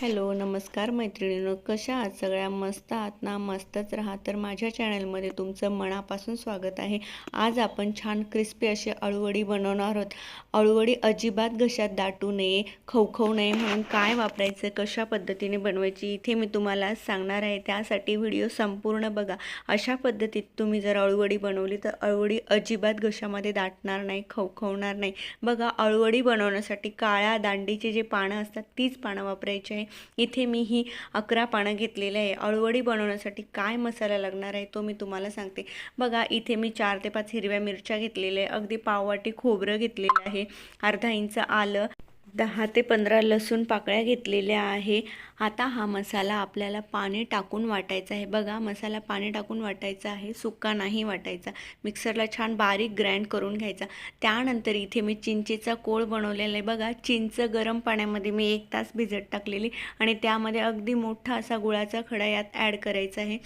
Hello नमस्कार मैत्रिणींनो. कशा आहात? सगळ्या मस्त आहात ना? मस्तच राहा. तर माझ्या चॅनलमध्ये तुमचं मनापासून स्वागत आहे. आज आपण छान क्रिस्पी अशी अळूवडी बनवणार आहोत. अळूवडी अजिबात घशात दाटू नये खवखवू नये म्हणून काय वापरायचं कशा पद्धतीने बनवायची इथे मी तुम्हाला सांगणार आहे. त्यासाठी व्हिडिओ संपूर्ण बघा. अशा पद्धतीत तुम्ही जर अळूवडी बनवली तर अळूवडी अजिबात घशामध्ये दाटणार नाही खवखवणार नाही. बघा अळूवडी बनवण्यासाठी काळ्या दांडीचे जे पानं असतात तीच पानं वापरायची आहे. इथे मी ही अकरा पानं घेतलेली आहे. अळवडी बनवण्यासाठी काय मसाला लागणार आहे तो मी तुम्हाला सांगते. बघा इथे मी चार ते पाच हिरव्या मिरच्या घेतलेल्या आहे. अगदी पाववाटी खोबरं घेतलेलं आहे. अर्धा इंच आलं. दहा ते पंधरा लसूण पाकळ्या घेतलेल्या आहे. आता हा मसाला आपल्याला पाणी टाकून वाटायचा आहे. बघा मसाला पाणी टाकून वाटायचा आहे. सुका नाही वाटायचा. मिक्सरला छान बारीक ग्राइंड करून घ्यायचा. त्यानंतर इथे मी चिंचेचा कोळ बनवलेला आहे. बघा चिंच गरम पाण्यामध्ये मी एक तास भिजत टाकलेली आणि त्यामध्ये अगदी मोठा असा गुळाचा खडा यात ॲड करायचा आहे.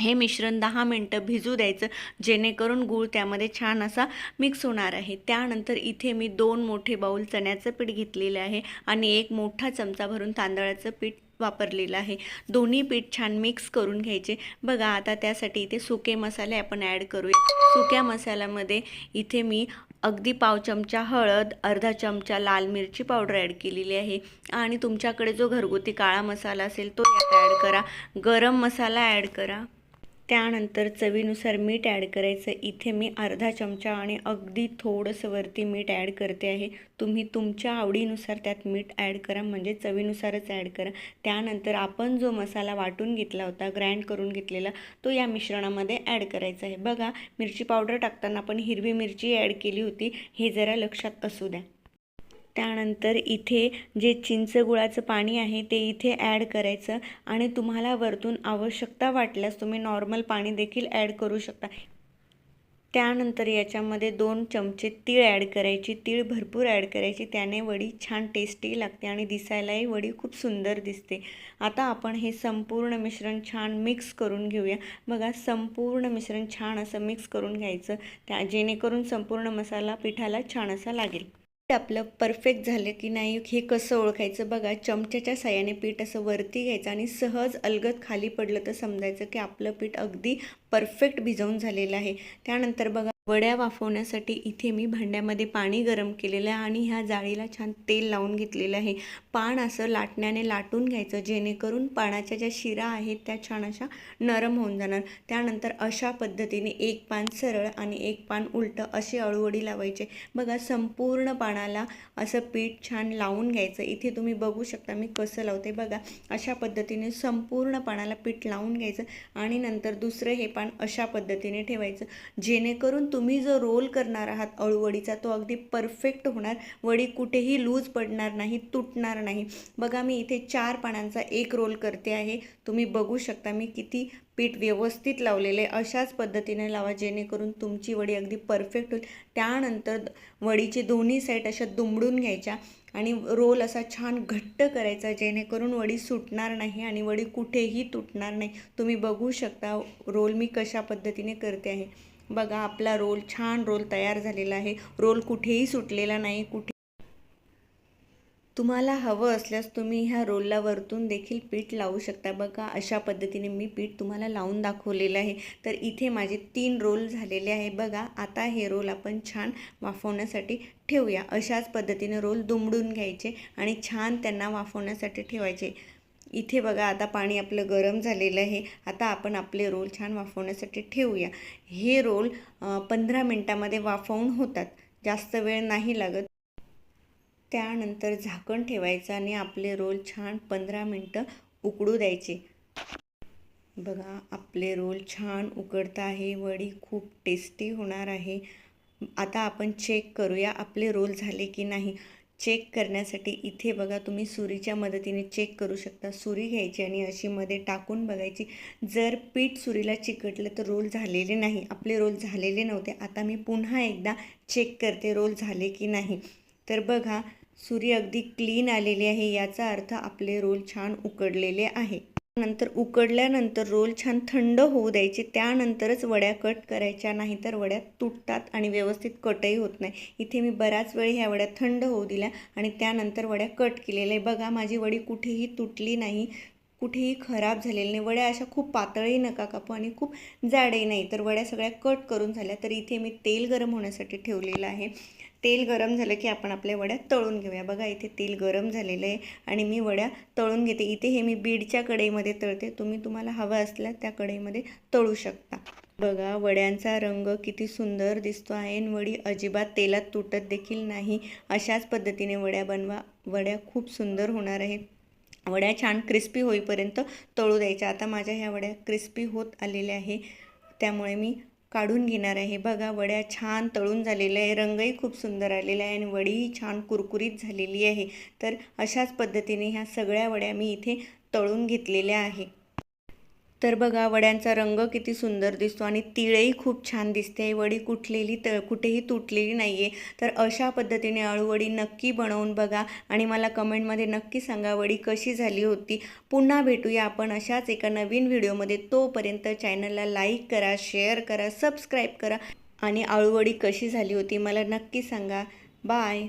हे मिश्रण दहा मिनटं भिजू द्यायचं जेणेकरून गूळ त्यामध्ये छान असा मिक्स होणार आहे. त्यानंतर इथे मी दोन मोठे बाऊल चण्याचं पीठ घेतलेलं आहे आणि एक मोठा चमचा भरून तांदळाचं पीठ वापरलेलं आहे. दोन्ही पीठ छान मिक्स करून घ्यायचे. बघा आता त्यासाठी इथे सुके मसाले आपण ॲड करूया. सुक्या मसाल्यामध्ये इथे मी अगदी पाव चमचा हळद अर्धा चमचा लाल मिरची पावडर ॲड केलेली आहे. आणि तुमच्याकडे जो घरगुती काळा मसाला असेल तो यात ॲड करा. गरम मसाला ॲड करा. त्यानंतर चवीनुसार मीठ ॲड करायचं. इथे मी अर्धा चमचा आणि अगदी थोडंसं वरती मीठ ॲड करते आहे. तुम्ही तुमच्या आवडीनुसार त्यात मीठ ॲड करा म्हणजे चवीनुसारच ॲड करा. त्यानंतर आपण जो मसाला वाटून घेतला होता ग्राइंड करून घेतलेला तो या मिश्रणामध्ये ॲड करायचा आहे. बघा मिरची पावडर टाकताना आपण हिरवी मिरची ॲड केली होती. हे जरा लक्षात असू द्या. त्यानंतर इथे जे चिंच गुळाचं पाणी आहे ते इथे ॲड करायचं आणि तुम्हाला वरतून आवश्यकता वाटल्यास तुम्ही नॉर्मल पाणी देखील ॲड करू शकता. त्यानंतर याच्यामध्ये दोन चमचे तीळ ॲड करायची तीळ भरपूर ॲड करायची त्याने वडी छान टेस्टी लागते आणि दिसायलाही वडी खूप सुंदर दिसते. आता आपण हे संपूर्ण मिश्रण छान मिक्स करून घेऊया. बघा संपूर्ण मिश्रण छान असं मिक्स करून घ्यायचं त्या जेणेकरून संपूर्ण मसाला पिठाला छान असा लागेल. आपलं परफेक्ट झालं की नाही हे कसं ओळखायचं? बघा चमच्याच्या साह्याने पीठ असं वरती घ्यायचं आणि सहज अलगद खाली पडलं तर समजायचं की आपलं पीठ अगदी परफेक्ट भिजवून झालेलं आहे. त्यानंतर बघा वड्या वाफवण्यासाठी इथे मी भांड्यामध्ये पाणी गरम केलेलं आहे आणि ह्या जाळीला छान तेल लावून घेतलेलं आहे. पान असं लाटण्याने लाटून घ्यायचं जेणेकरून पानाच्या ज्या शिरा आहेत त्या छान अशा नरम होऊन जाणार. त्यानंतर अशा पद्धतीने एक पान सरळ आणि एक पान उलटं अशी अळूवडी लावायचे. बघा संपूर्ण पानाला असं पीठ छान लावून घ्यायचं. इथे तुम्ही बघू शकता मी कसं लावते बघा. अशा पद्धतीने संपूर्ण पानाला पीठ लावून घ्यायचं आणि नंतर दुसरं हे पान अशा पद्धतीने ठेवायचं. जेणेकरून तुम्ही जो रोल करणार आहात अळूवडीचा तो अगदी परफेक्ट होणार. वडी कुठेही लूज पडणार नाही तुटणार नाही. बघा मी इथे चार पानांचा एक रोल करते आहे. तुम्ही बघू शकता मी किती पीठ व्यवस्थित लावलेले अशाच पद्धतीने लावा जेणेकरून तुमची वडी अगदी परफेक्ट होईल. त्यानंतर वडीचे दोन्ही साईड अशा दुमडून घ्यायच्या आणि रोल असा छान घट्ट करायचा जेणेकरून वडी सुटणार नाही आणि वडी कुठेही तुटणार नाही. तुम्ही बघू शकता रोल मी कशा पद्धतीने करते आहे. बघा आपला रोल छान रोल तयार झालेला आहे. रोल कुठेही सुटलेला नाही कुठे तुम्हाला हवं असल्यास तुम्ही ह्या रोलला वरतून देखील पीठ लावू शकता. बघा अशा पद्धतीने मी पीठ तुम्हाला लावून दाखवलेलं आहे. तर इथे माझे तीन रोल झालेले आहे. बघा आता हे रोल आपण छान वाफवण्यासाठी ठेवूया. अशाच पद्धतीने रोल दुमडून घ्यायचे आणि छान त्यांना वाफवण्यासाठी ठेवायचे. इथे बघा आता पाणी आपलं गरम झालेलं आहे. आता आपण आपले रोल छान वाफवण्यासाठी ठेवूया. हे रोल पंधरा मिनटामध्ये वाफवून होतात. जास्त वेळ नाही लागत. त्यानंतर झाकण ठेवायचं आणि आपले रोल छान पंधरा मिनटं उकडू द्यायचे. बघा आपले रोल छान उकडत आहे. वडी खूप टेस्टी होणार आहे. आता आपण चेक करूया आपले रोल झाले की नाही. चेक करण्यासाठी इथे बघा तुम्ही सुरीच्या मदतीने चेक करू शकता. सुरी घ्यायची आणि अशी मध्ये टाकून बघायची. जर पीठ सुरीला चिकटलं तर रोल झालेले नाही. आपले रोल झालेले नव्हते. आता मी पुन्हा एकदा चेक करते रोल झाले की नाही. तर बघा सुरी अगदी क्लीन आलेली आहे. याचा अर्थ आपले रोल छान उकडलेले आहे. नंतर उकडल्यानंतर रोल छान थंड होऊ द्यायचे. त्यानंतरच वड्या कट करायच्या नाहीतर वड्या तुटतात आणि व्यवस्थित कटही होत नाही. इथे मी बराच वेळ ह्या वड्या थंड होऊ दिल्या आणि त्यानंतर वड्या कट केलेल्या. आहे बघा माझी वडी कुठेही तुटली नाही. कुठेही खराब झालेले नाही. वड्या अशा खूप पातळही नका कापू आणि खूप जाडही नाही. तर वड्या सगळ्या कट करून झाल्या. तर इथे मी तेल गरम होण्यासाठी ठेवलेलं आहे. तेल गरम झालं की आपण आपल्या वड्या तळून घेऊया. बघा इथे तेल गरम झालेलं आहे आणि मी वड्या तळून घेते. इथे हे मी बीडच्या कढईमध्ये तळते. तुम्ही तुम्हाला हवं असल्यास त्या कढईमध्ये तळू शकता. बघा वड्यांचा रंग किती सुंदर दिसतो आहे आणि वडी अजिबात तेलात तुटत देखील नाही. अशाच पद्धतीने वड्या बनवा. वड्या खूप सुंदर होणार आहेत. वड्या छान क्रिस्पी होईपर्यंत तळू द्यायच्या. आता माझ्या ह्या वड्या क्रिस्पी होत आलेल्या आहे. त्यामुळे मी काढून घेणार आहे. बघा वड्या छान तळून झालेल्या आहे. रंगही खूप सुंदर आलेला आहे आणि वडीही छान कुरकुरीत झालेली आहे. तर अशाच पद्धतीने ह्या सगळ्या वड्या मी इथे तळून घेतलेल्या आहे. तर बघा वड्यांचा रंग किती सुंदर दिसतो आणि तिळही खूप छान दिसते. वडी कुठलेली त कुठेही तुटलेली नाही आहे तर अशा पद्धतीने अळूवडी नक्की बनवून बघा आणि मला कमेंटमध्ये नक्की सांगा वडी कशी झाली होती. पुन्हा भेटूया आपण अशाच एका नवीन व्हिडिओमध्ये. तोपर्यंत चॅनलला लाईक करा शेअर करा सबस्क्राईब करा आणि अळूवडी कशी झाली होती मला नक्की सांगा. बाय.